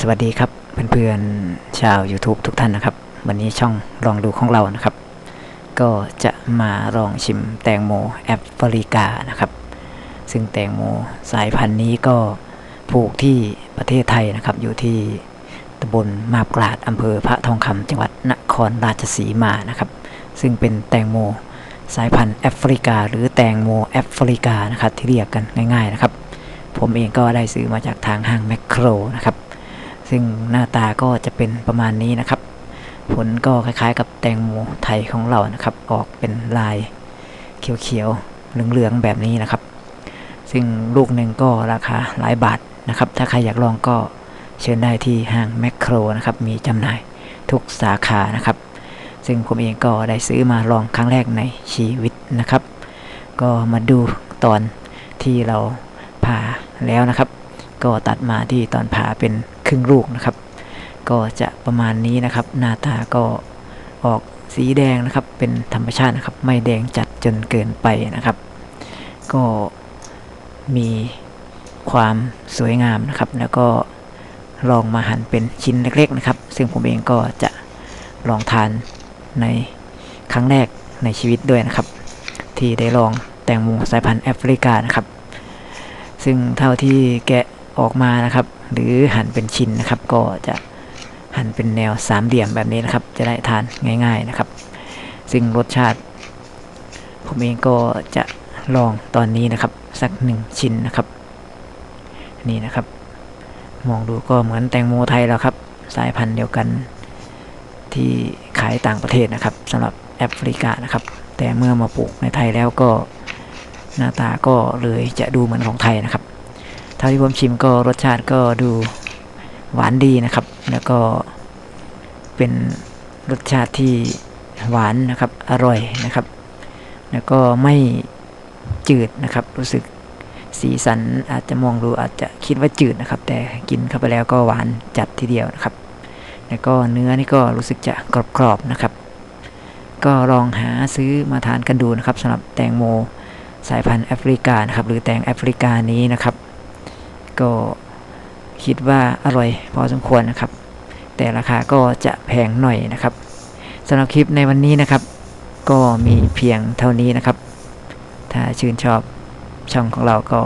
สวัสดีครับเพื่อนๆชาว YouTube ทุกท่านนะครับ วันนี้ช่องลองดูของเรานะครับ ก็จะมาลองชิมแตงโมแอฟริกานะครับ ซึ่งแตงโมสายพันธุ์นี้ก็ปลูกที่ประเทศไทยนะครับ อยู่ที่ตำบลมาบกลาดอำเภอพระทองคำจังหวัดนครราชสีมานะครับ ซึ่งเป็นแตงโมสายพันธุ์แอฟริกา หรือแตงโมแอฟริกานะครับที่เรียกกันง่าย ๆนะครับ ผมเองก็ได้ซื้อมาจากทางห้างแมคโครนะครับ ซึ่งหน้าตาก็จะเป็นประมาณนี้นะครับ ผลก็คล้ายๆ กับแตงโมไทยของเรานะครับ ออกเป็นลายเขียวๆเหลืองๆแบบนี้นะครับ ซึ่งลูกหนึ่งก็ราคาหลายบาทนะครับ ถ้าใครอยากลองก็เชิญได้ที่ห้างแมคโครนะครับ มีจำหน่ายทุกสาขานะครับ ซึ่งผมเองก็ได้ซื้อมาลองครั้งแรกในชีวิตนะครับ ก็มาดูตอนที่เราผ่าแล้วนะครับ ก็ตัดมาที่ตอนผ่าเป็นครึ่งลูกนะครับ ก็จะประมาณนี้นะครับ หน้าตาก็ออกสีแดงนะครับ เป็นธรรมชาตินะครับ ไม่แดงจัดจนเกินไปนะครับ ก็มีความสวยงามนะครับ แล้วก็ลองมาหั่นเป็นชิ้นเล็กๆนะครับ ซึ่งผมเองก็จะลองทานในครั้งแรกในชีวิตด้วยนะครับ ที่ได้ลองแตงโมสายพันธุ์แอฟริกานะครับ ซึ่งเท่าที่แกะ ออกมานะครับ หรือหั่นเป็นชิ้นนะครับ ก็จะหั่นเป็นแนวสามเหลี่ยมแบบนี้นะครับ จะได้ทานง่าย ๆนะครับ ซึ่งรสชาติ ผมเองก็จะลองตอนนี้นะครับ สักหนึ่งชิ้นนะครับ นี่นะครับ มองดูก็เหมือนแตงโมไทยแล้วครับ สายพันธุ์เดียวกันที่ขายต่างประเทศนะครับสำหรับแอฟริกานะครับ แต่เมื่อมาปลูกในไทยแล้วก็หน้าตาก็เลยจะดูเหมือนของไทยนะครับ เท่าที่ผมชิมก็รสชาติก็ดูหวานดีนะครับ แล้วก็เป็นรสชาติที่หวานนะครับ อร่อยนะครับ แล้วก็ไม่จืดนะครับ รู้สึกสีสันอาจจะมองดูอาจจะคิดว่าจืดนะครับ แต่กินเข้าไปแล้วก็หวานจัดทีเดียวนะครับ แล้วก็เนื้อนี่ก็รู้สึกจะกรอบๆนะครับ ก็ลองหาซื้อมาทานกันดูนะครับสำหรับแตงโมสายพันธุ์แอฟริกานะครับ หรือแตงแอฟริกานี้นะครับ ก็คิดว่าอร่อยพอสมควรนะครับ แต่ราคาก็จะแพงหน่อยนะครับสำหรับคลิปในวันนี้นะครับ ก็มีเพียงเท่านี้นะครับ ถ้าชื่นชอบช่องของเราก็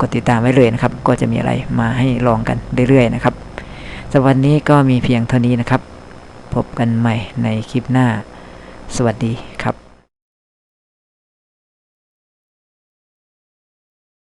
กดติดตามไว้เลยนะครับ ก็จะมีอะไรมาให้ลองกันเรื่อยๆนะครับสำหรับวันนี้ก็มีเพียงเท่านี้นะครับ พบกันใหม่ในคลิปหน้า สวัสดีครับ